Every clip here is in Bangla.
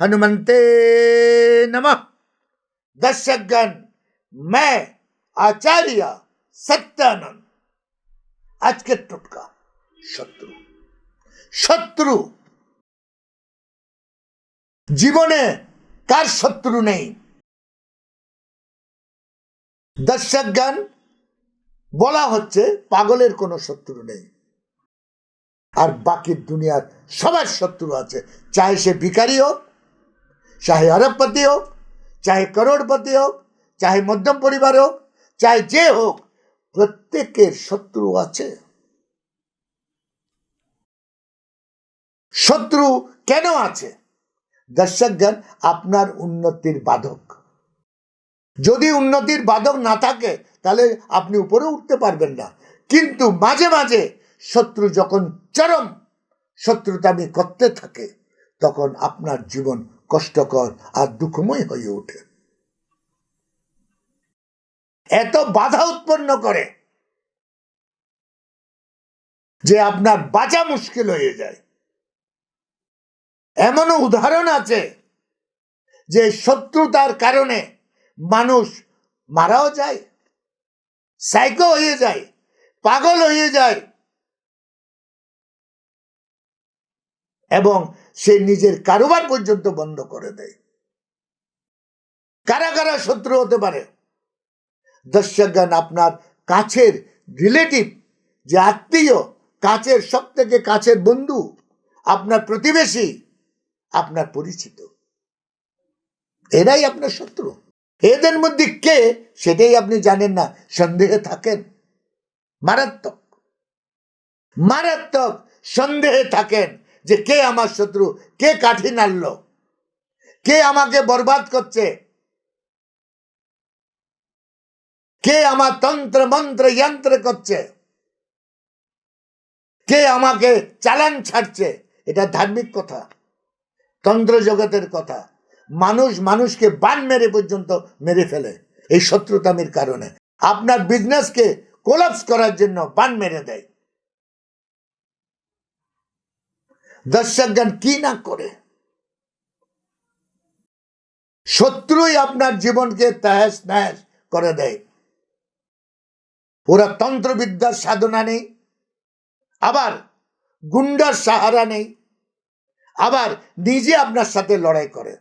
हनुमंते नमः दर्शकगण मैं आचार्य सत्यानंद আজকের টোটকা শত্রু শত্রু জীবনে কার শত্রু নেই দর্শক গান বলা হচ্ছে পাগলের কোনো শত্রু নেই আর বাকি দুনিয়ার সবার শত্রু আছে চাহে সে ভিখারি হোক চাহে অরবপতি হোক চাহে করোড়পতি হোক চাহে মধ্যম পরিবার হোক চাহে যে হোক প্রত্যেকের শত্রু আছে শত্রু কেন আছে দর্শকগণ আপনার উন্নতির বাধক যদি উন্নতির বাধক না থাকে তাহলে আপনি উপরে উঠতে পারবেন না কিন্তু মাঝে মাঝে শত্রু যখন চরম শত্রুতামি করতে থাকে তখন আপনার জীবন কষ্টকর আর দুঃখময় হয়ে ওঠে। এত বাধা উৎপন্ন করে যে আপনার বাঁচা মুশকিল হয়ে যায়। এমনও উদাহরণ আছে যে শত্রুতার কারণে মানুষ মারাও যায় সাইকো হয়ে যায়, পাগল হয়ে যায় এবং সে নিজের কারোবার পর্যন্ত বন্ধ করে দেয়। কারা কারা শত্রু হতে পারে? দর্শকগণ, আপনার কাছের রিলেটিভ যে আত্মীয়, কাছের সব থেকে কাছের বন্ধু, আপনার প্রতিবেশী, আপনার পরিচিত। এরাই আপনার শত্রু। এদের মধ্যে কে সেটাই আপনি জানেন না, সন্দেহে থাকেন। মারাত্মক। মারাত্মক সন্দেহে থাকেন। যে কে আমার শত্রু? কে কাঠি নাড়ল কে আমাকে বরবাদ করছে? কে আমার তন্ত্র, মন্ত্র, যন্ত্র করছে? কে আমাকে চালান ছাড়ছে? এটা ধার্মিক কথা। তন্ত্র জগতের কথা। মানুষ মানুষকে বান মেরে পর্যন্ত মেরে ফেলে এই শত্রুতামির কারণে। আপনার বিজনেসকে কোলাপস করার জন্য বান মেরে দেয়। দর্শকগণ কি না করে? শত্রুই আপনার জীবনকে তাহাস নাহাস করে দেয়। ওরা তন্ত্রবিদ্যার সাধনা নেই। আবার গুন্ডার সাহারা নেই। আবার নিজে আপনার সাথে লড়াই করে।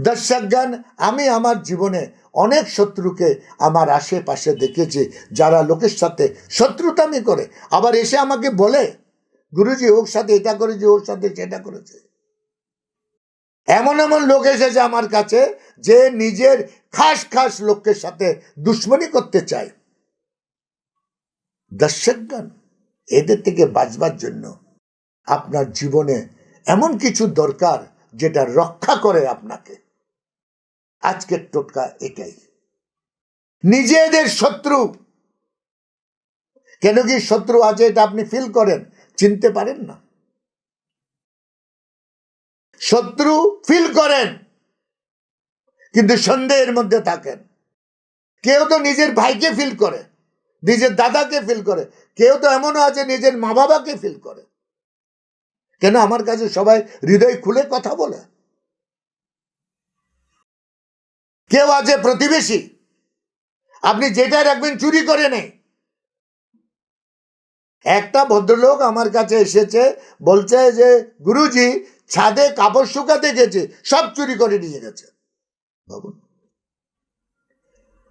দর্শকগণ আমি আমার জীবনে অনেক শত্রুকে আমার আশেপাশে দেখেছি, যারা লোকের সাথে শত্রুতামি করে। আবার এসে আমাকে বলে, গুরুজি, ওর সাথে এটা করেছে, ওর সাথে সেটা করেছে। এমন এমন লোক এসেছে আমার কাছে, যে নিজের খাস খাস লোকের সাথে দুশ্মনী করতে চায়। দর্শকগণ, এদের থেকে বাঁচবার জন্য আপনার জীবনে এমন কিছু দরকার যেটা রক্ষা করে আপনাকে। আজকের টোটকা এটাই। নিজেদের শত্রু। কেন কি শত্রু আছে এটা আপনি ফিল করেন? চিনতে পারেন না। শত্রু ফিল করেন, কিন্তু সন্দেহের মধ্যে থাকেন। কেউ তো নিজের ভাইকে ফিল করে, নিজের দাদাকে ফিল করে, কেউ তো এমনও আছে নিজের মা বাবাকে ফিল করে। কেন আমার কাছে সবাই হৃদয় খুলে কথা বলে? কেউ আছে প্রতিবেশী। আপনি যেটা রাখবেন চুরি করে নেই একটা ভদ্রলোক আমার কাছে এসেছে, বলছে যে, গুরুজি, ছাদে কাপড় শুকাতে গেছে, সব চুরি করে নিয়ে গেছে।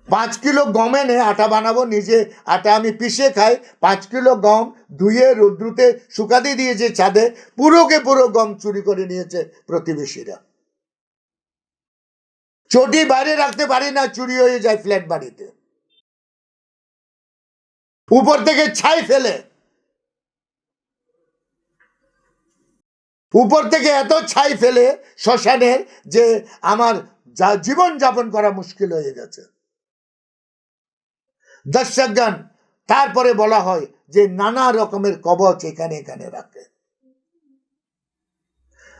পাঁচ কিলো গম এনে আটা বানাবো, নিজে আটা আমি পিষে খাই, পাঁচ কিলো গম ধুয়ে রৌদ্রুতে শুকাতে দিয়েছে ছাদে, পুরোকে পুরো গম চুরি করে নিয়েছে প্রতিবেশীরা। চটি বাইরে রাখতে পারি না, চুরি হয়ে যায় ফ্ল্যাট বাড়িতে। উপর থেকে ছাই ফেলে। উপর থেকে এত ছাই ফেলে শ্মশানের যে আমার যা জীবন যাপন করা মুশকিল হয়ে গেছে। দর্শকগণ, তারপরে বলা হয় যে নানা রকমের কবচ এখানে এখানে রাখে।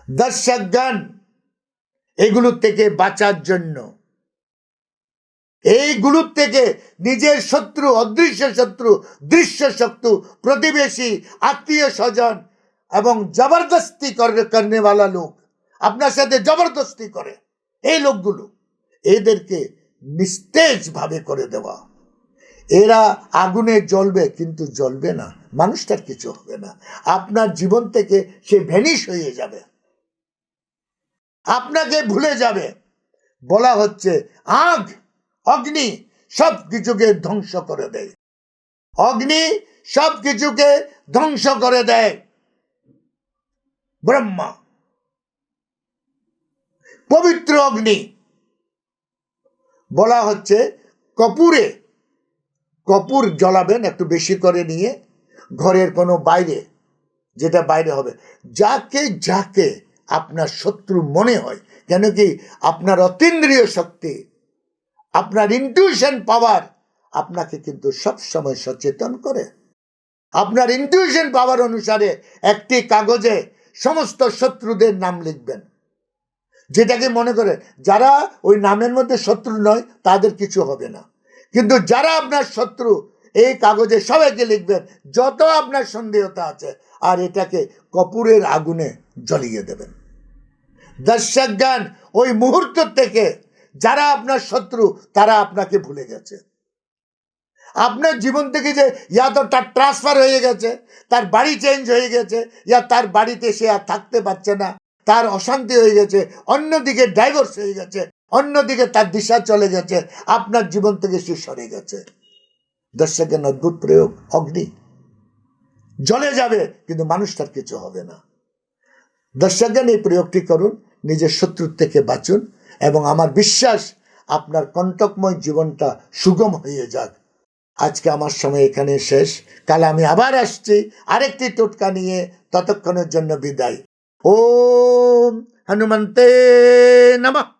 দর্শকগণ এগুলোর থেকে বাঁচার জন্য। এইগুলোর থেকে নিজের শত্রু অদৃশ্য শত্রু দৃশ্য শত্রু, প্রতিবেশী, আত্মীয় স্বজন এবং জবরদস্তি वाला লোক আপনার সাথে জবরদস্তি করে। এই লোকগুলো এদেরকে নিস্তেজ ভাবে করে দেওয়া। এরা আগুনে জ্বলবে কিন্তু জ্বলবে না। মানুষটার কিছু হবে না। আপনার জীবন থেকে সে ভ্যানিশ হয়ে যাবে। আপনাকে ভুলে যাবে। বলা হচ্ছে, আগ, অগ্নি সব কিছুকে ধ্বংস করে দেয়। অগ্নি সব কিছুকে ধ্বংস করে দেয়। ব্রহ্মা। পবিত্র অগ্নি। বলা হচ্ছে, কপুরে। কপুর জ্বলাবেন একটু বেশি করে নিয়ে, ঘরের কোনো বাইরে, যেটা বাইরে হবে, যাকে যাকে আপনার শত্রু মনে হয় কেন কি আপনার অতীন্দ্রিয় শক্তি, আপনার ইনটিউশন পাওয়ার আপনাকে কিন্তু সব সময় সচেতন করে। আপনার ইনটিউশন পাওয়ার অনুসারে একটি কাগজে সমস্ত শত্রুদের নাম লিখবেন। যেটাকে মনে করে যারা ওই নামের মধ্যে শত্রু নয়, তাদের কিছু হবে না। কিন্তু যারা আপনার শত্রু, এই কাগজে সবাইকে লিখবেন, যত আপনার সন্দেহতা আছে, আর এটাকে কপুরের আগুনে জ্বলিয়ে দেবেন। দর্শক জ্ঞান ওই মুহূর্ত থেকে যারা আপনার শত্রু, তারা আপনাকে ভুলে গেছে। আপনার জীবন থেকে যে ইয়া তো তার ট্রান্সফার হয়ে গেছে, তার বাড়ি চেঞ্জ হয়ে গেছে, ইয়া তার বাড়িতে সে আর থাকতে পারছে না, তার অশান্তি হয়ে গেছে, অন্যদিকে ডাইভোর্স হয়ে গেছে, অন্যদিকে তার দিশা চলে গেছে, আপনার জীবন থেকে সে সরে গেছে। দর্শকের অদ্ভুত প্রয়োগ, অগ্নি। জ্বলে যাবে, কিন্তু মানুষটার কিছু হবে না। দর্শকগণ, এই প্রয়োগটি করুন। নিজের শত্রুর থেকে বাঁচুন এবং আমার বিশ্বাস আপনার কণ্টকময় জীবনটা সুগম হয়ে যাক। আজকে আমার সময় এখানে শেষ। কাল আমি আবার আসছি। আরেকটি টোটকা নিয়ে ততক্ষণের জন্য বিদায়। ও হনুমন্তে নমঃ।